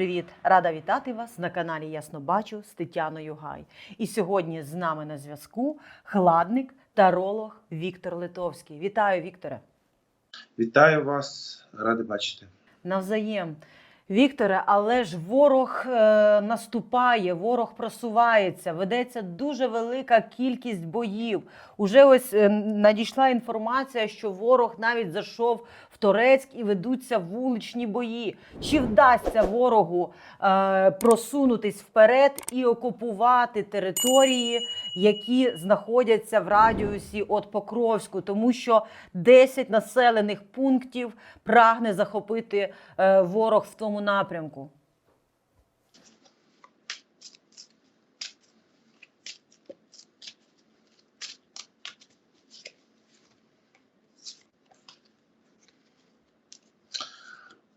привіт! Рада вітати вас на каналі Ясно Бачу з Тетяною Гай. І сьогодні з нами на зв'язку хладник таролог Віктор Литовський. Вітаю, Вікторе! Вітаю вас, радий бачити. Навзаєм. Вікторе, але ж ворог е, наступає, ворог просувається, ведеться дуже велика кількість боїв. Уже ось е, надійшла інформація, що ворог навіть зайшов в Торецьк і ведуться вуличні бої. Чи вдасться ворогу е, просунутись вперед і окупувати території, які знаходяться в радіусі від Покровську, тому що 10 населених пунктів прагне захопити е, ворог в тому напрямку.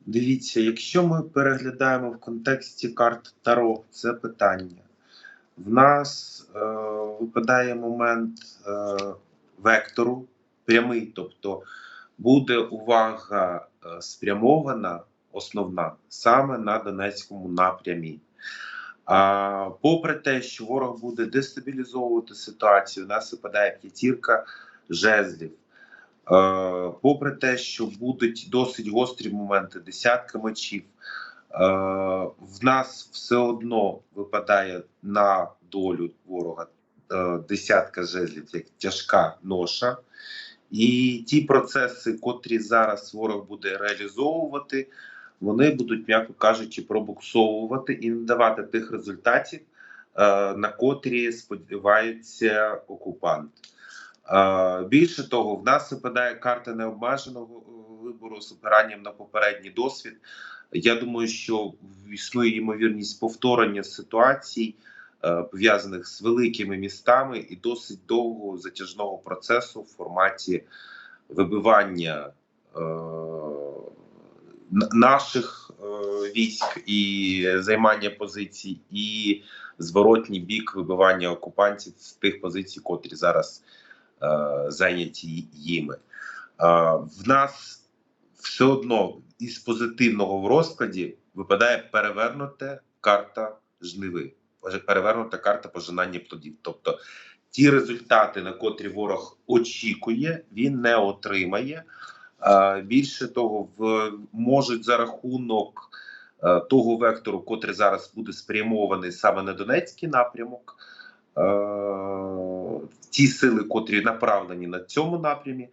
Дивіться, якщо ми переглядаємо в контексті карт Таро це питання, в нас е, випадає момент е, вектору прямий, тобто буде увага е, спрямована, основна саме на Донецькому напрямі. А попри те, що ворог буде дестабілізовувати ситуацію, у нас випадає п'ятірка жезлів. Е, попри те, що будуть досить гострі моменти, десятка мечів, в нас все одно випадає на долю ворога десятка жезлів, як тяжка ноша. І ті процеси, котрі зараз ворог буде реалізовувати, вони будуть, м'яко кажучи, пробуксовувати і не давати тих результатів, е, на котрі сподіваються окупанти. Е, Більше того, в нас випадає карта необмеженого е, вибору з опиранням на попередній досвід. Я думаю, що існує ймовірність повторення ситуацій, пов'язаних з великими містами, і досить довгого затяжного процесу в форматі вибивання наших е, військ і займання позицій, і зворотній бік вибивання окупантів з тих позицій, котрі зараз е, зайняті їми. В нас все одно із позитивного в розкладі випадає перевернута карта жниви, перевернута карта пожинання плодів. Тобто ті результати, на котрі ворог очікує, він не отримає. Більше того, в можуть за рахунок е, того вектору, котрий зараз буде спрямований саме на Донецький напрямок. е, Ті сили, котрі направлені на цьому напрямі,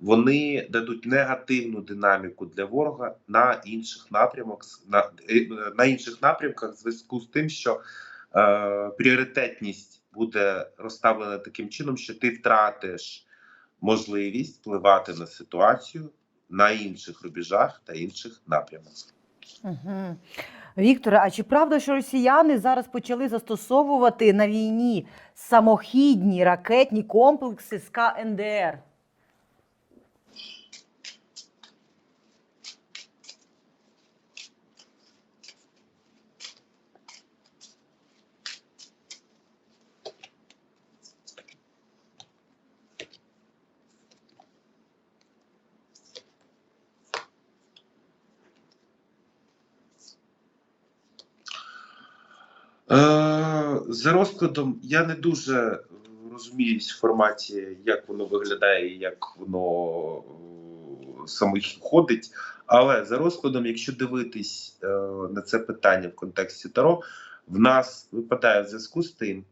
вони дадуть негативну динаміку для ворога на інших напрямок на, е, на інших напрямках, в зв'язку з тим, що е, пріоритетність буде розставлена таким чином, що ти втратиш можливість впливати на ситуацію на інших рубежах та інших напрямах. Угу. Вікторе, а чи правда, що росіяни зараз почали застосовувати на війні самохідні ракетні комплекси з КНДР? Е, за розкладом я не дуже розуміюсь в форматі, як воно виглядає, як воно е, саме ходить. Але за розкладом, якщо дивитись е, на це питання в контексті Таро, в нас випадає в зв'язку з тим,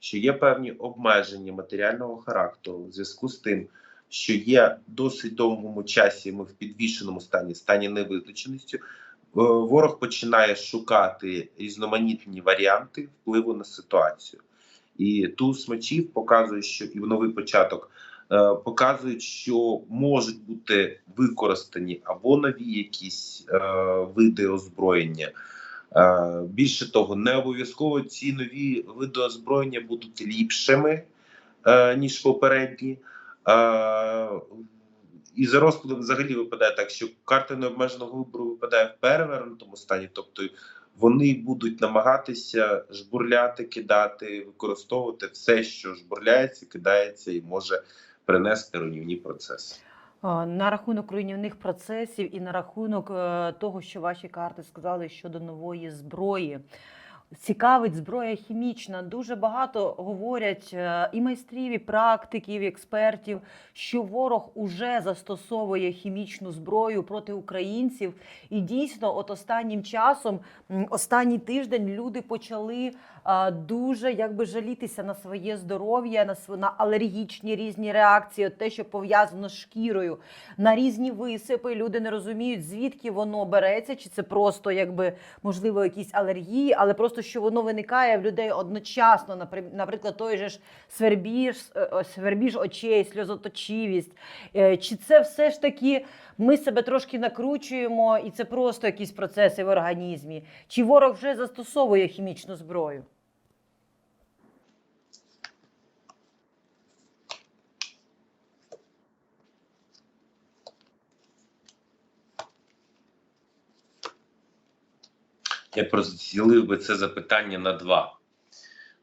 що є певні обмеження матеріального характеру, в зв'язку з тим, що є досить довгому часі, ми в підвішеному стані, стані невизначеності. Е, Ворог починає шукати різноманітні варіанти впливу на ситуацію. І туз мечів показує, що і новий початок е, показують, що можуть бути використані або нові якісь е, види озброєння. Е, більше того, не обов'язково ці нові види озброєння будуть ліпшими е, ніж попередні. Е, і за розкладом взагалі випадає так, що карта необмеженого вибору випадає в перевернутому стані, тобто вони будуть намагатися жбурляти, кидати, використовувати все, що жбурляється, кидається і може принести руйнівні процеси. На рахунок руйнівних процесів і на рахунок е, того, що ваші карти сказали щодо нової зброї. Цікавить зброя хімічна. Дуже багато говорять е, і майстрів, і практиків, і експертів, що ворог уже застосовує хімічну зброю проти українців. І дійсно, от останнім часом, останній тиждень, люди почали дуже якби жалітися на своє здоров'я, на на алергічні різні реакції, те, що пов'язано з шкірою, на різні висипи. Люди не розуміють, звідки воно береться, чи це просто якби можливо якісь алергії, але просто що воно виникає в людей одночасно. Напри- Наприклад, той же ж свербіж, е, свербіж очей, сльозоточивість. Е, Чи це все ж таки ми себе трошки накручуємо, і це просто якісь процеси в організмі? Чи ворог вже застосовує хімічну зброю? Я розділив би це запитання на два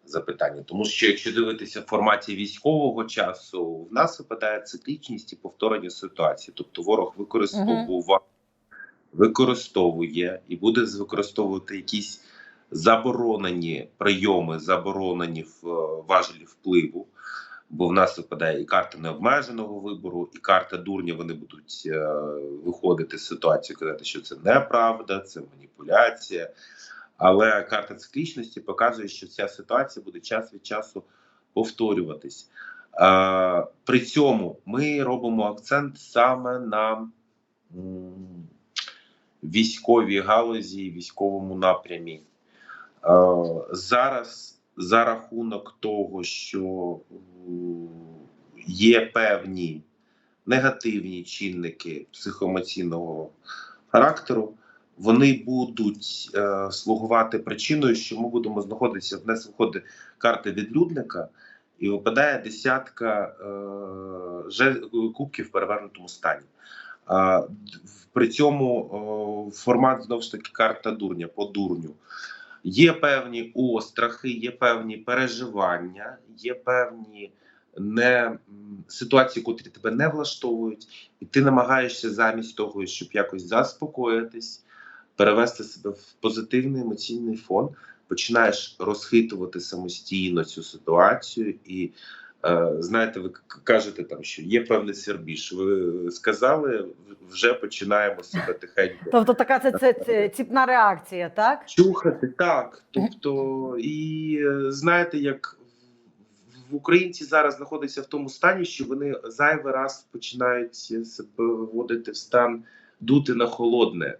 запитання. Тому що якщо дивитися в форматі військового часу, в нас випадає циклічність і повторення ситуації. Тобто ворог використовував, використовує і буде використовувати якісь заборонені прийоми, заборонені в е, важелі впливу. Бо в нас випадає і карта необмеженого вибору, і карта дурня. Вони будуть е, виходити з ситуації, казати, що це неправда, це маніпуляція. Але карта циклічності показує, що ця ситуація буде час від часу повторюватись. Е, при цьому ми робимо акцент саме на військовій галузі, військовому напрямі. Е, зараз за рахунок того, що є певні негативні чинники психоемоційного характеру, вони будуть е, слугувати причиною, що ми будемо знаходитися в нас виходить карти відлюдника, і випадає десятка е, кубків в перевернутому стані. В- при цьому о, формат знову ж таки карта дурня по дурню. Є певні острахи, є певні переживання, є певні не, ситуації, котрі тебе не влаштовують, і ти намагаєшся замість того, щоб якось заспокоїтись, перевести себе в позитивний емоційний фон, починаєш розхитувати самостійно цю ситуацію і. Е, Знаєте, ви кажете там, що є певний свербіж. Ви сказали, вже починаємо себе тихенько Тобто така це, це, це ціпна реакція, так? чухати так. Тобто, і е, знаєте, як в- українці зараз знаходяться в тому стані, що вони зайвий раз починають себе вводити в стан дути на холодне,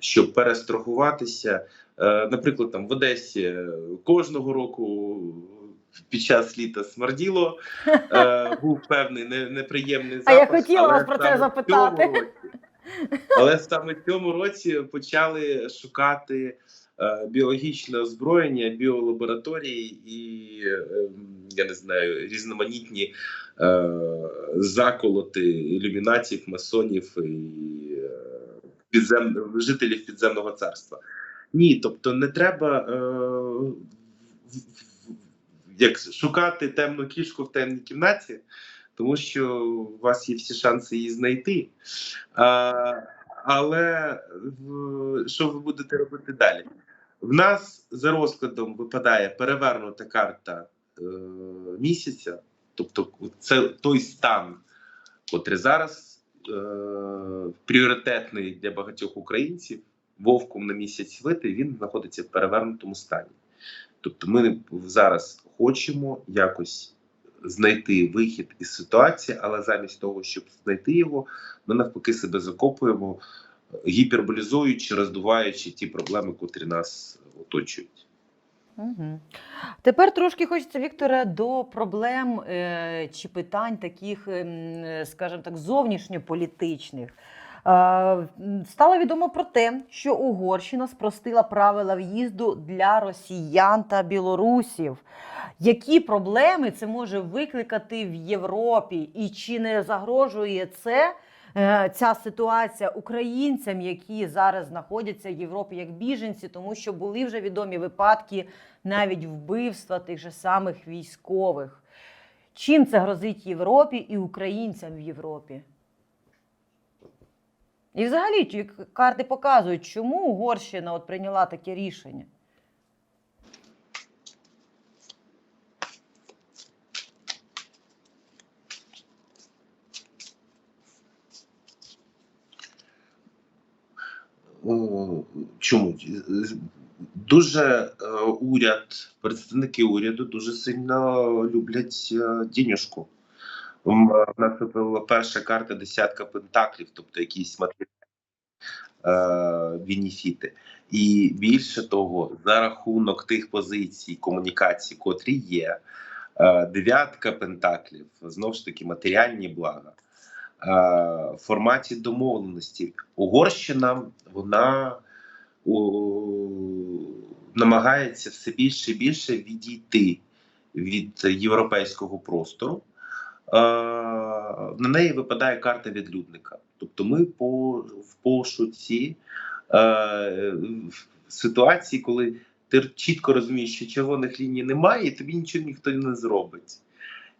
щоб перестрахуватися. Е, Наприклад, там в Одесі кожного року. Під час літа смерділо, е, був певний не- неприємний А я хотіла вас про це запитати. році- але саме в цьому році почали шукати е, біологічне озброєння, біолабораторії і е, я не знаю, різноманітні е, заколоти ілюмінатів, масонів і е, підзем... жителів підземного царства. Ні, тобто не треба е, як шукати темну кішку в темній кімнаті, тому що у вас є всі шанси її знайти. А, але в, що ви будете робити далі? В нас за розкладом випадає перевернута карта е, місяця, тобто це той стан, котрий зараз е, пріоритетний для багатьох українців. Вовком на місяць вити, він знаходиться в перевернутому стані. Тобто, ми зараз хочемо якось знайти вихід із ситуації, але замість того, щоб знайти його, ми навпаки себе закопуємо, гіперболізуючи, роздуваючи ті проблеми, котрі нас оточують. Угу. Тепер трошки хочеться, Вікторе, до проблем е, чи питань таких, ем, скажімо так, зовнішньополітичних. Е, Стало відомо про те, що Угорщина спростила правила в'їзду для росіян та білорусів. Які проблеми це може викликати в Європі? І чи не загрожує це е, ця ситуація українцям, які зараз знаходяться в Європі як біженці, тому що були вже відомі випадки навіть вбивства тих же самих військових? Чим це грозить Європі і українцям в Європі? І взагалі карти показують, чому Угорщина от прийняла таке рішення. Чому? Дуже е, уряд, представники уряду дуже сильно люблять е, дінюшку. Е, В нас випала перша карта десятка пентаклів, тобто якісь матеріальні е, бенефіти. І більше того, за рахунок тих позицій комунікацій, котрі є, е, дев'ятка пентаклів, знову ж таки, матеріальні блага. е, В форматі домовленості Угорщина вона о, намагається все більше і більше відійти від європейського простору. Е, на неї випадає карта відлюдника. Тобто ми по, в пошуці е, ситуації, коли ти чітко розумієш, що червоних ліній немає, і тобі нічого ніхто не зробить.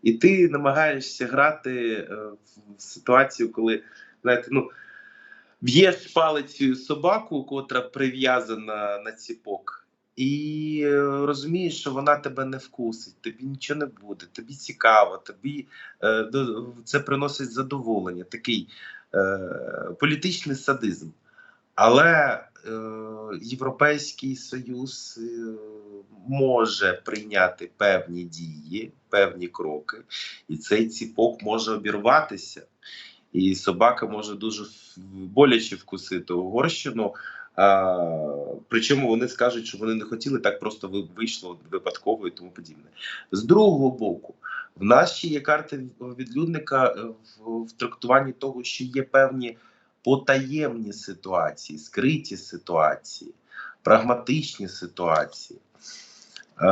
І ти намагаєшся грати е, в ситуацію, коли знаєте, ну, б'єш палицею собаку, котра прив'язана на ціпок, і е, розумієш, що вона тебе не вкусить, тобі нічого не буде, тобі цікаво, тобі е, це приносить задоволення, такий е, політичний садизм. Але Європейський Союз може прийняти певні дії, певні кроки, і цей ціпок може обірватися. І собака може дуже боляче вкусити Угорщину. Причому вони скажуть, що вони не хотіли, так просто вийшло випадково і тому подібне. З другого боку, в нас ще є карта відлюдника е, в, трактуванні того, що є певні потаємні ситуації, скриті ситуації, прагматичні ситуації, е,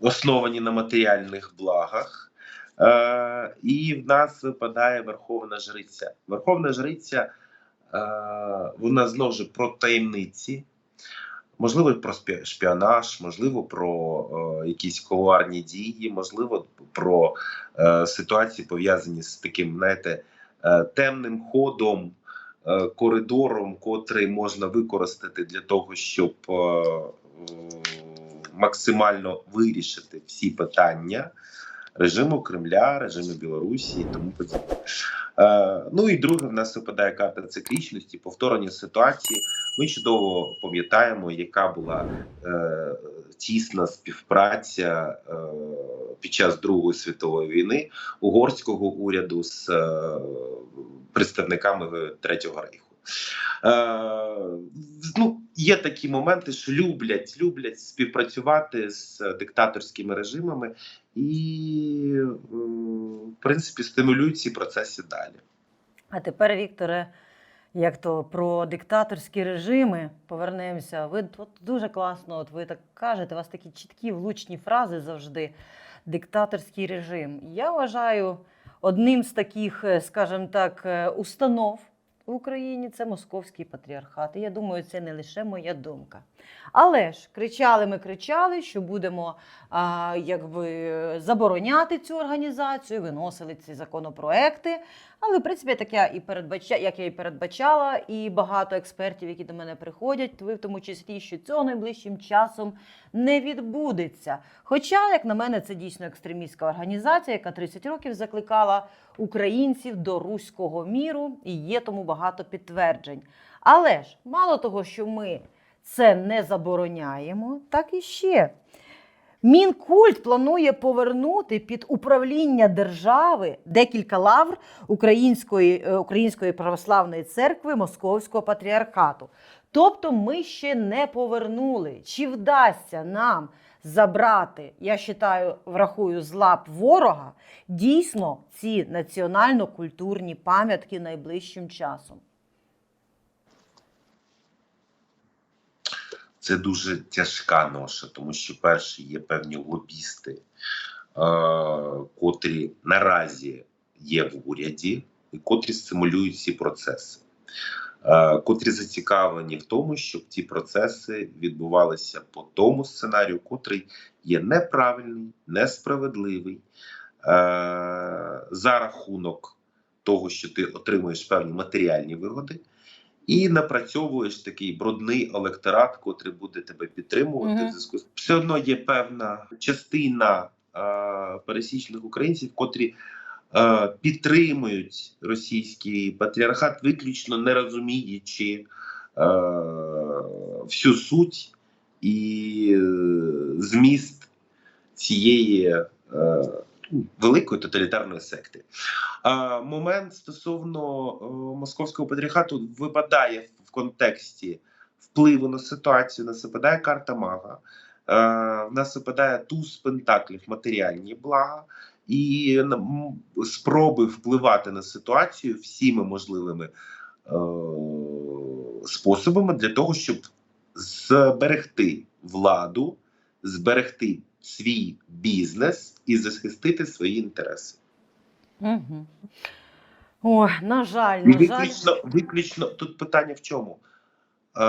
основані на матеріальних благах. Е, і в нас випадає Верховна Жриця. Верховна Жриця, вона знову ж про таємниці, можливо, про шпіонаж, можливо, про е, якісь колуарні дії, можливо, про е, ситуації пов'язані з таким, знаєте, е, темним ходом, е, коридором, котрий можна використати для того, щоб е, е, максимально вирішити всі питання режиму Кремля, режиму Білорусі і тому подібне. Е, ну і друге, в нас випадає карта циклічності, повторення ситуації. Ми чудово пам'ятаємо, яка була е, тісна співпраця е, під час Другої світової війни угорського уряду з е, представниками Третього рейху. Е, ну, є такі моменти, що люблять, люблять співпрацювати з диктаторськими режимами і, е, в принципі, стимулюють ці процеси далі. А тепер, Вікторе, як то про диктаторські режими повернемося. Ви от дуже класно, от ви так кажете, у вас такі чіткі влучні фрази завжди. Диктаторський режим. Я вважаю одним з таких, е, скажімо так, е, установ в Україні це московський патріархат. І я думаю, це не лише моя думка. Але ж кричали ми кричали, що будемо а, якби забороняти цю організацію, виносили ці законопроекти. Але в принципі, так я і передбача, як я і передбачала, і багато експертів, які до мене приходять, ви в тому числі, що цього найближчим часом не відбудеться. Хоча, як на мене, це дійсно екстремістська організація, яка 30 років закликала українців до руського міру, і є тому багато підтверджень. Але ж мало того, що ми це не забороняємо, так і ще. Мінкульт планує повернути під управління держави декілька лавр Української, е, Української православної церкви Московського патріархату. Тобто ми ще не повернули. Чи вдасться нам забрати, я вважаю, врахую з лап ворога, дійсно ці національно-культурні пам'ятки найближчим часом? Це дуже тяжка ноша, тому що перше є певні лобісти, е, котрі наразі є в уряді, і котрі стимулюють ці процеси, е, котрі зацікавлені в тому, щоб ці процеси відбувалися по тому сценарію, котрий є неправильний, несправедливий, е, за рахунок того, що ти отримуєш певні матеріальні вигоди, і напрацьовуєш такий брудний електорат, котрий буде тебе підтримувати. Мгм. В зв'язку все одно є певна частина е, пересічних українців, котрі е, підтримують російський патріархат, виключно не розуміючи е, всю суть і е, зміст цієї е, великої тоталітарної секти. Момент стосовно е, московського патріархату випадає в контексті впливу на ситуацію. Нас випадає карта мага, е, в нас випадає туз пентаклів, матеріальні блага. І спроби впливати на ситуацію всіми можливими е, способами для того, щоб зберегти владу, зберегти свій бізнес і захистити свої інтереси. Угу. Ой, на жаль, на жаль. виключно, виключно тут питання в чому? Е,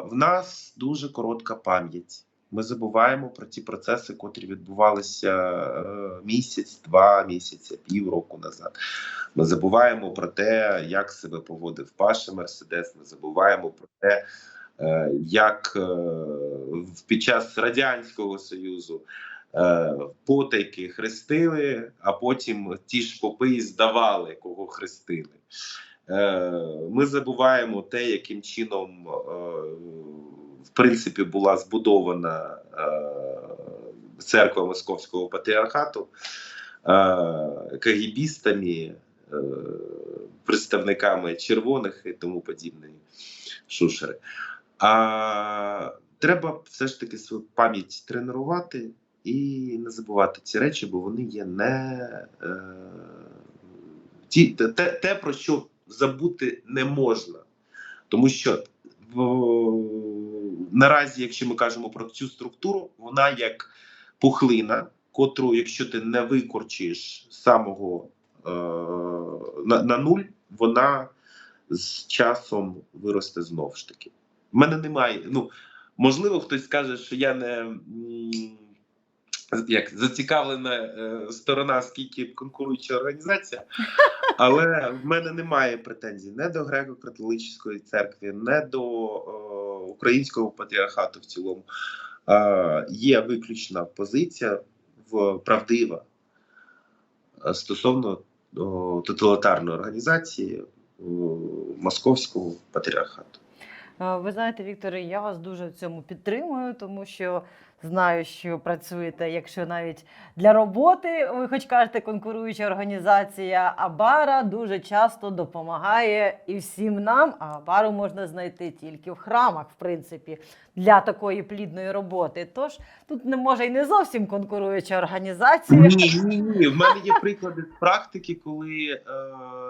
в нас дуже коротка пам'ять. Ми забуваємо про ті процеси, котрі відбувалися е, місяць, два місяці, півроку назад. Ми забуваємо про те, як себе поводив Паша Мерседес. Ми забуваємо про те, як е, під час радянського союзу е, потайки хрестили, а потім ті ж попи і здавали, кого хрестили. Е, Ми забуваємо те, яким чином е, в принципі була збудована е, церква Московського патріархату е, кагібістами, е, представниками червоних і тому подібної шушери. А треба все ж таки свою пам'ять тренувати і не забувати ці речі, бо вони є не е, ті, те, те- про що забути не можна. Тому що в, наразі, якщо ми кажемо про цю структуру, вона як пухлина, котру, якщо ти не викорчиш самого е, на, на нуль, вона з часом виросте знову ж таки. В мене немає. Ну, можливо, хтось скаже, що я не як зацікавлена е, сторона, скільки конкуруюча організація, але в мене немає претензій не до греко-католицької церкви, не до е, українського патріархату в цілому. Е, є виключна позиція в правдива е, стосовно о, тоталітарної організації о, московського патріархату. Е, Ви знаєте, Вікторе, я вас дуже в цьому підтримую, тому що знаю, що працюєте, якщо навіть для роботи, ви хоч кажете, конкуруюча організація, а бара дуже часто допомагає і всім нам. А бару можна знайти тільки в храмах, в принципі, для такої плідної роботи. Тож тут не може і не зовсім конкуруюча організація. Ні, ні, ні. В мене є приклади практики, коли е,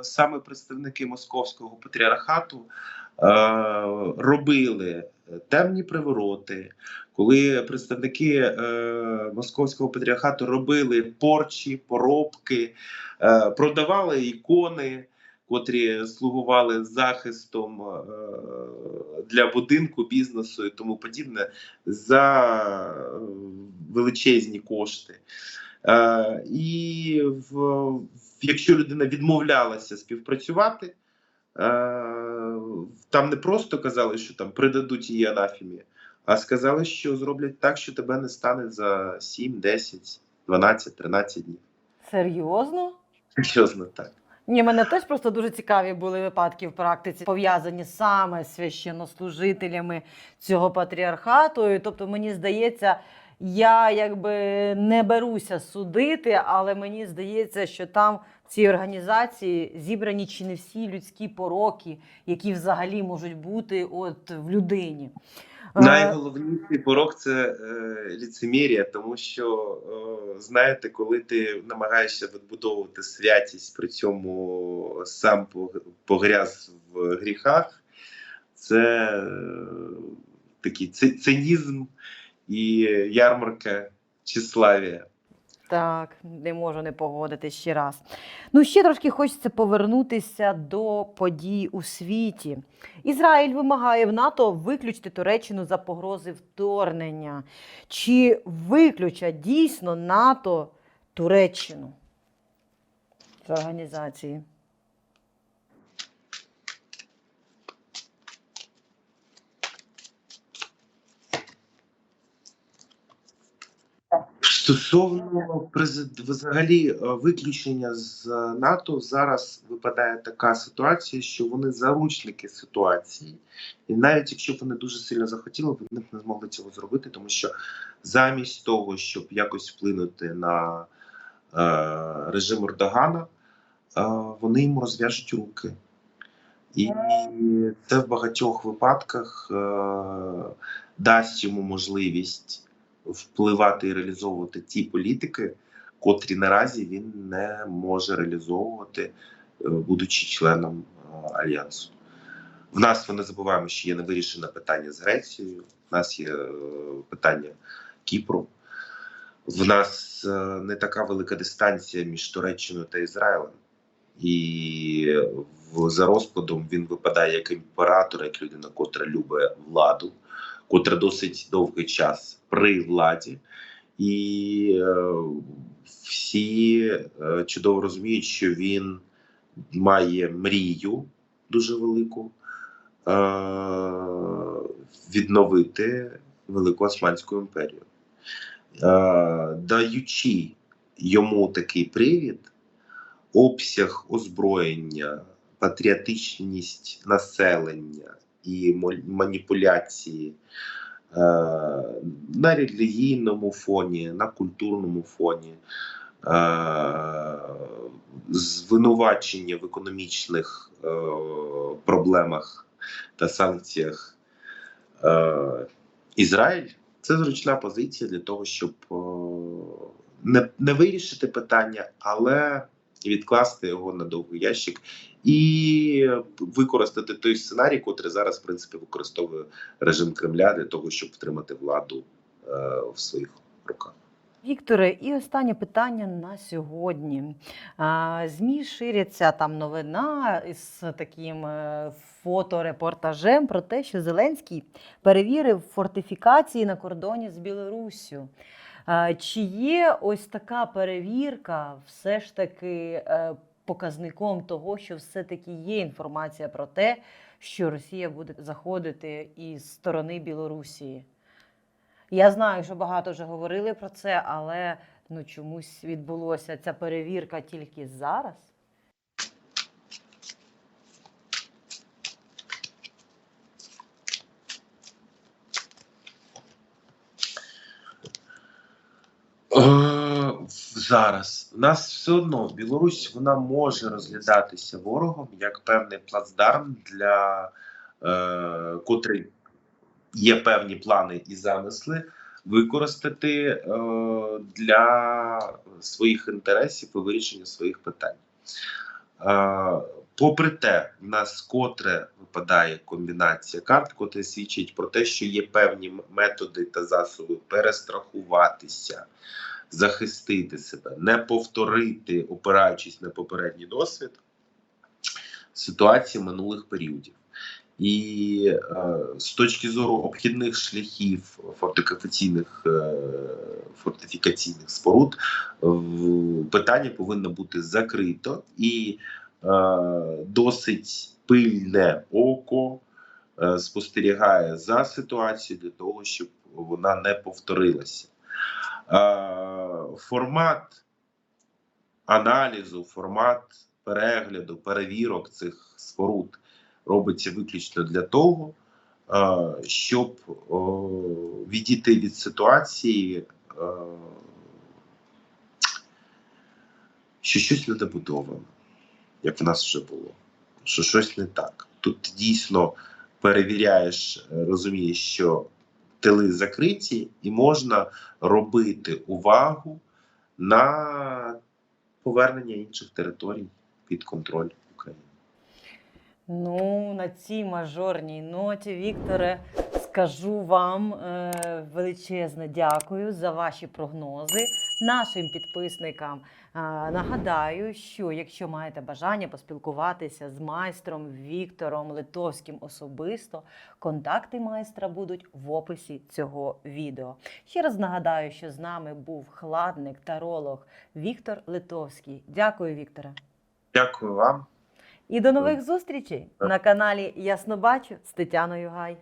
саме представники московського патріархату робили темні привороти, коли представники е, московського патріархату робили порчі, поробки, е, продавали ікони. Котрі слугували захистом е, для будинку, бізнесу і тому подібне за е, величезні кошти. Е, і якщо людина відмовлялася співпрацювати, е, там не просто казали, що там придадуть її анафімі, а сказали, що зроблять так, що тебе не стане за 7, 10, 12, 13 днів. Серйозно? Серйозно так. Ні, мене теж просто дуже цікаві були випадки в практиці, пов'язані саме з священнослужителями цього патріархату. І, тобто, мені здається, я якби не беруся судити, але мені здається, що там цій організації зібрані чи не всі людські пороки, які взагалі можуть бути от в людині. Е, Найголовніший порок це е, ліцемірія, тому що е, знаєте, коли ти намагаєшся відбудовувати святість, при цьому сам погряз в гріхах, це такий ци- цинізм і ярмарка тщеславія. Так, не можу не погодитись ще раз. Ну, ще трошки хочеться повернутися до подій у світі. Ізраїль вимагає в НАТО виключити Туреччину за погрози вторгнення. Чи виключать дійсно НАТО Туреччину з організації? Стосовно взагалі е, виключення з НАТО зараз випадає така ситуація, що вони заручники ситуації, і навіть якщо б вони дуже сильно захотіли, вони б не змогли цього зробити, тому що замість того, щоб якось вплинути на е, режим Ердогана, е, вони йому розв'яжуть руки. І це в багатьох випадках е, дасть йому можливість впливати і реалізовувати ті політики, котрі наразі він не може реалізовувати, е, будучи членом е, альянсу. В нас ми не забуваємо, що є невирішене питання з Грецією, в нас є е, питання Кіпру. В нас не така велика дистанція між Туреччиною та Ізраїлем. І за розкладом він випадає як імператор, як людина, котра любить владу, котра досить довгий час при владі, і е, всі е, чудово розуміють, що він має мрію дуже велику е, відновити Велику Османську імперію, даючи йому такий привід, обсяг озброєння, патріотичність населення і маніпуляції е, на релігійному фоні, на культурному фоні, е, звинувачення в економічних е, проблемах та санкціях. Ізраїль це зручна позиція для того, щоб не, не вирішити питання, але відкласти його на довгий ящик і використати той сценарій, котрий зараз в принципі використовує режим Кремля для того, щоб втримати владу е, в своїх руках. Вікторе, і останнє питання на сьогодні. ЗМІ ширяться там новина із таким е, фоторепортажем про те, що Зеленський перевірив фортифікації на кордоні з Білоруссю. А, Чи є ось така перевірка все ж таки е, показником того, що все-таки є інформація про те, що Росія буде заходити із сторони Білорусі? Я знаю, що багато вже говорили про це, але ну чомусь відбулося ця перевірка тільки зараз. Е, Зараз у нас все одно Білорусь вона може розглядатися ворогом як певний плацдарм, для е, котрий є певні плани і замисли використати е, для своїх інтересів і вирішення своїх питань. Е, попри те, в нас котре випадає комбінація карт, котре свідчить про те, що є певні методи та засоби перестрахуватися, захистити себе, не повторити, опираючись на попередній досвід ситуації минулих періодів. І е, з точки зору обхідних шляхів фортифікаційних, е, фортифікаційних споруд, в- питання повинно бути закрито і е, досить пильне око е, спостерігає за ситуацією для того, щоб вона не повторилася. Е, формат аналізу, формат перегляду, перевірок цих споруд робиться виключно для того, е, щоб відійти від ситуації, е, що щось недобудовано, як в нас вже було, що щось не так. Тут дійсно перевіряєш, розумієш, що тили закриті, і можна робити увагу на повернення інших територій під контроль України. Ну, на цій мажорній ноті, Вікторе, скажу вам е, величезне дякую за ваші прогнози. Нашим підписникам нагадаю, що якщо маєте бажання поспілкуватися з майстром Віктором Литовським особисто, контакти майстра будуть в описі цього відео. Ще раз нагадаю, що з нами був хладник таролог Віктор Литовський. Дякую, Вікторе. Дякую вам. І до нових зустрічей на каналі Ясно Бачу з Тетяною Гай.